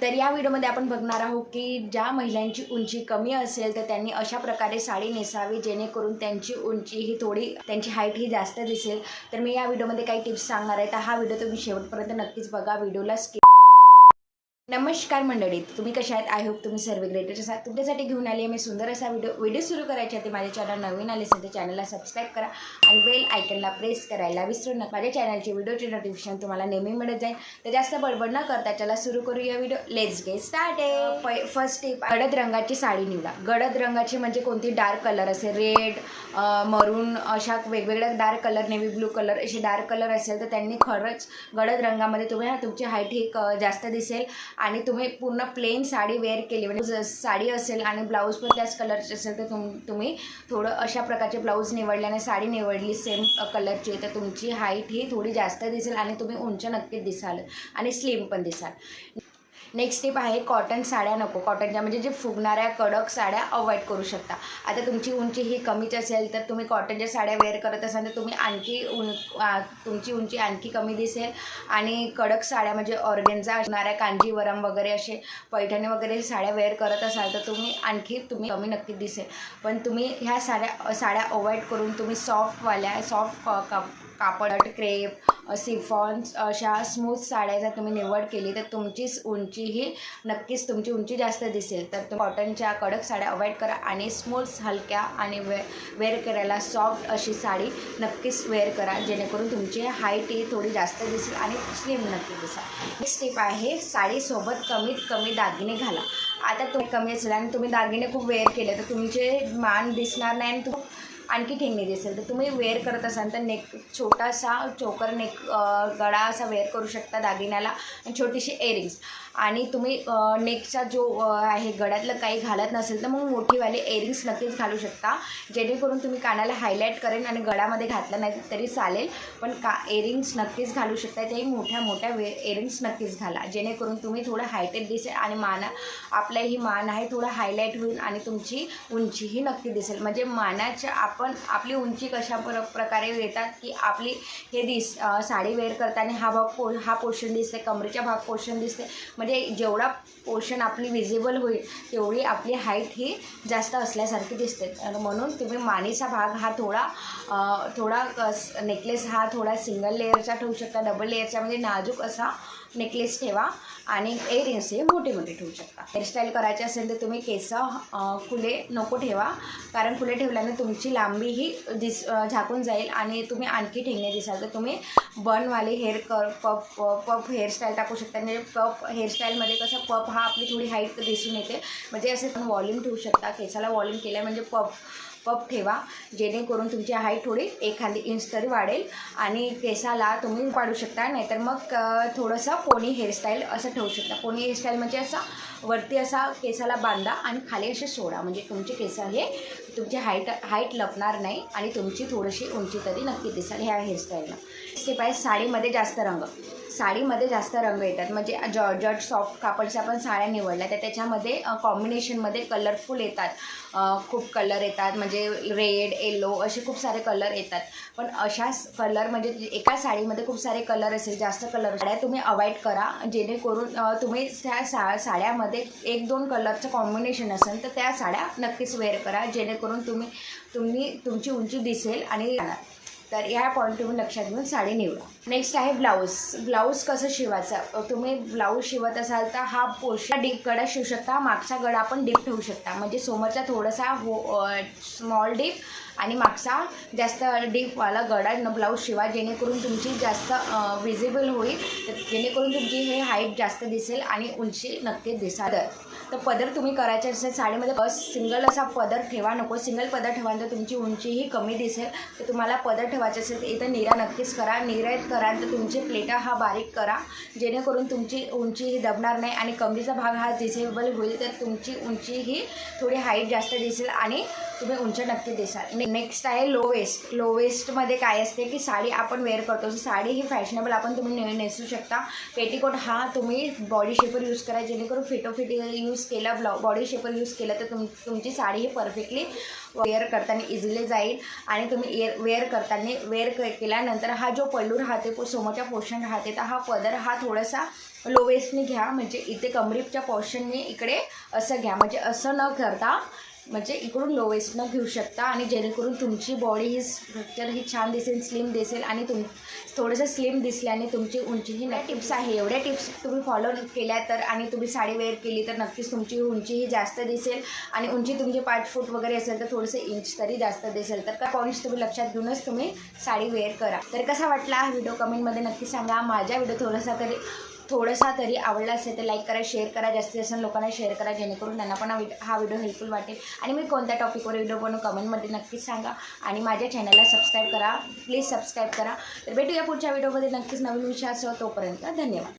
तर या व्हिडिओमध्ये आपण बघणार आहोत की ज्या महिलांची उंची कमी असेल तर त्यांनी अशा प्रकारे साडी नेसावी जेणेकरून त्यांची उंची ही थोडी त्यांची हाईट ही जास्त दिसेल. तर मी या व्हिडिओमध्ये काही टिप्स सांगणार आहे. तर हा व्हिडिओ तुम्ही शेवटपर्यंत नक्कीच बघा. व्हिडिओला स्किप नमस्कार मंडळी तुम्ही कशा आहेत? आय होप तुम्ही सर्व ग्रेटर असाल. तुमच्यासाठी घेऊन आली आहे मी सुंदर असा व्हिडिओ व्हिडिओ सुरू करायच्या ते माझ्या चॅनल नवीन आले असेल तर चॅनलला सबस्क्राईब करा आणि बेल आयकनला प्रेस करायला विसरू नका. माझ्या चॅनलचे व्हिडिओचे नोटिफिकेशन तुम्हाला नेहमी मिळत जाईल. तर जास्त बडबड न करता चला सुरू करूया video let's get start first tip गडद रंगाची साडी निवडा. गडद रंगाची म्हणजे कोणती? डार्क कलर असेल रेड मरून अशा वेगवेगळ्या dark colour navy blue colour असे डार्क कलर असेल तर त्यांनी खरंच गडद रंगामध्ये तुम्ही हा तुमची हाईट ही क जास्त दिसेल. आणि तुम्ही पूर्ण प्लेन साडी वेअर केली. म्हणजे साडी असेल आणि ब्लाऊज पण त्याच कलरचे असेल तर तुम तुम्ही थोडं अशा प्रकारचे ब्लाऊज निवडल्याने साडी निवडली सेम कलरची तर तुमची हाईट ही थोडी जास्त दिसेल आणि तुम्ही उंच नक्कीच दिसाल आणि स्लिम पण दिसाल. नेक्स्ट टिप आहे कॉटन साड्या नको. कॉटनच्या म्हणजे जे फुगणाऱ्या कडक साड्या अवॉइड करू शकता. आता तुमची उंची ही कमीच असेल तर तुम्ही कॉटनच्या साड्या वेअर करत असाल तर तुम्ही आणखी उं तुमची उंची आणखी कमी दिसेल. आणि कडक साड्या म्हणजे ऑर्गेन्झा असणाऱ्या कांजीवरम वगैरे असे पैठणी वगैरे साड्या वेअर करत असाल तर तुम्ही आणखी तुम्ही कमी नक्की दिसेल. पण तुम्ही ह्या साड्या साड्या अवॉइड करून तुम्ही सॉफ्टवाल्या सॉफ्ट कापड क्रेप सिफॉन्स अशा स्मूथ साड्या जर तुम्ही निवड केली तर तुमची उंची ही नक्कीच तुमची उंची जास्त दिसेल. तर तुम्ही कॉटनच्या कडक साड्या अवॉइड करा आणि स्मूथ हलक्या आणि वे वेअर करायला सॉफ्ट अशी साडी नक्कीच वेअर करा जेणेकरून तुमची हाईट ही थोडी जास्त दिसेल आणि स्लिम नक्की दिसेल. नेक्स्ट टिप आहे साडीसोबत कमीत कमी दागिने घाला. आता तुम्ही कमी असेल आणि तुम्ही दागिने खूप वेअर केले तर तुमचे मान दिसणार नाही आणि तुम आणखी ठेंगणी दिसेल. तर तुम्ही वेअर करत असाल तर नेक छोटासा चोकर नेक गळा असा वेअर करू शकता दागिन्याला. आणि छोटीशी एअरिंग्स आणि तुम्ही नेकचा जो आहे गळ्यातलं काही घालत नसेल तर मग मोठीवाले एरिंग्स नक्कीच घालू शकता. जेणेकरून तुम्ही कानाला हायलाईट करेन आणि गळ्यामध्ये घातलं नाही तरी चालेल. पण का एअरिंग्स नक्कीच घालू शकता. तेही मोठ्या मोठ्या वे एअरिंग्स नक्कीच घाला. जेणेकरून तुम्ही थोडं हायटेड दिसेल आणि माना आपलं ही मान आहे थोडं हायलाईट होईल आणि तुमची उंचीही नक्की दिसेल. म्हणजे मानाच्या आप आपण आपली उंची कशा प्र प्रकारे येतात की आपली हे दिस साडी वेअर करताना हा भाग पो हा पोर्शन दिसते कमरेच्या भाग पोर्शन दिसते म्हणजे जेवढा पोर्शन आपली विजिबल होईल तेवढी आपली हाईट ही जास्त असल्यासारखी दिसते. म्हणून तुम्ही मानेचा भाग हा थोडा थोडा नेकलेस हा थोडा सिंगल लेअरचा ठेवू शकता डबल लेअरचा म्हणजे नाजूक असा नेकलेस ठेवा आणि एअरिंग्स हे मोठे मोठे ठेवू शकता. हेअरस्टाईल करायचे असेल तर तुम्ही केस खुले नको ठेवा. कारण खुले ठेवल्याने तुमची लांबी ही दिस झाकून जाईल आणि तुम्ही आणखी ठेंगणे दिसाल. तर तुम्ही बनवाले हेअर कर पप पप हेअरस्टाईल टाकू शकता. म्हणजे पप हेअरस्टाईलमध्ये कसं पफ हा आपली थोडी हाईट दिसून येते. म्हणजे असे तुम्ही वॉल्यूम ठेवू शकता. केसाला वॉल्यूम केल्या म्हणजे पफ पफ ठेवा जेणेकरून तुमची हाईट थोडी एखादी इंच तरी वाढेल आणि केसाला तुम्ही वाढू शकता नाहीतर मग थोडंसं पोनी हेअरस्टाईल असं ठेवू शकता. पोनी हेअरस्टाईल म्हणजे असा वरती असा केसाला बांधा आणि खाली असे सोडा. म्हणजे तुमचे केस हे तुमची हाईट हाईट लपणार नाही आणि तुमची थोडीशी उंची तरी नक्की दिसेल ह्या हेअरस्टाईलला स्टेप आहे साडीमध्ये जास्त रंग. साडीमध्ये जास्त रंग येतात. म्हणजे जॉर्जट सॉफ्ट कापडच्या आपण साड्या निवडल्या तर त्याच्यामध्ये कॉम्बिनेशनमध्ये कलरफुल येतात. खूप कलर येतात. म्हणजे रेड येलो असे खूप सारे कलर येतात. पण अशाच कलर म्हणजे एका साडीमध्ये खूप सारे कलर असेल जास्त कलर साड्या तुम्ही अवॉइड करा. जेणेकरून तुम्ही त्या सा साड्यामध्ये एक दोन कलरचं कॉम्बिनेशन असेल तर त्या साड्या नक्कीच वेअर करा. जेणेकरून तुम्ही तुम्ही तुमची उंची दिसेल आणि तर या पॉईंट तुम्ही लक्षात घेऊन साडी निवडा. नेक्स्ट आहे ब्लाऊज ब्लाऊज कसं शिवायचं? तुम्ही ब्लाऊज शिवत असाल तर हा पोर्शन डीप गडा शिवू शकता. मागचा गडा पण डीप ठेवू शकता. म्हणजे समोरचा थोडासा हो स्मॉल डीप आणि मागचा जास्त डीपवाला गडा न ब्लाऊज शिवा. जेणेकरून तुमची जास्त विजिबल होईल. जेणेकरून तुमची हे हाईट जास्त दिसेल आणि उंची नक्की दिसा तर पदर तुम्ही करायचे असेल साडीमध्ये बस सिंगल असा पदर ठेवा नको. सिंगल पदर ठेवा तर तुमची उंचीही कमी दिसेल. तर तुम्हाला पदर ठेवायचे असेल तर इथं निरा नक्कीच करा. निरात कराल तर तुमचे प्लेटा हा बारीक करा. जेणेकरून तुमची उंची ही दबणार नाही आणि कमरीचा भाग हा डिसेबल होईल तर तुमची उंची ही थोडी हाईट जास्त दिसेल आणि तुम्ही उंच नक्की दिसाल. ने नेक्स्ट आहे लो वेस्ट लो वेस्टमध्ये काय असते की साडी आपण वेअर करतो. साडी ही फॅशनेबल आपण तुम्ही ने नेसू शकता. पेटीकोट हा तुम्ही बॉडी शेपर यूज करा. जेणेकरून फिटोफिट यूज केला ब्लाउ बॉडी शेपर यूज केला तर तुम तुमची साडी ही परफेक्टली वेअर करताना इझिली जाईल. आणि तुम्ही एअर वेअर करताना वेअर केल्यानंतर हा जो पल्लू राहते पो- समोरच्या पोर्शन राहते तर हा पदर हा थोडासा लो वेस्टने घ्या. म्हणजे इथे कमरीपच्या पोर्शनने इकडे असं घ्या. म्हणजे असं न करता म्हणजे इकडून लो वेस्टनं घेऊ शकता आणि जेणेकरून तुमची बॉडी ही स्ट्रक्चर ही छान दिसेल स्लिम दिसेल आणि तुम थोडंसं स्लिम दिसल्याने तुमची उंची ही नाही टिप्स आहे. एवढ्या टिप्स तुम्ही फॉलो केल्या तर आणि तुम्ही साडी वेअर केली तर नक्कीच तुमची उंची ही जास्त दिसेल आणि उंची तुमची पाच फूट वगैरे असेल तर थोडंसं इंच तरी जास्त दिसेल. तर का पॉईंट्स तुम्ही लक्षात घेऊनच तुम्ही साडी वेअर करा. तर कसा वाटला हा व्हिडिओ कमेंटमध्ये नक्की सांगा. माझा व्हिडिओ थोडासा तरी थोडासा तरी आवडला असेल तर लाईक करा शेअर करा. जास्तीत जास्त लोकांना शेअर करा जेणेकरून त्यांना पण हा व्हिडिओ हेल्पफुल वाटेल. आणि मी कोणत्या टॉपिकवर व्हिडिओ बनवू कमेंटमध्ये नक्कीच सांगा. आणि माझ्या चॅनलला सबस्क्राईब करा. प्लीज सबस्क्राईब करा. तर भेटूया पुढच्या व्हिडिओमध्ये नक्कीच नवीन विषयासह तोपर्यंत धन्यवाद.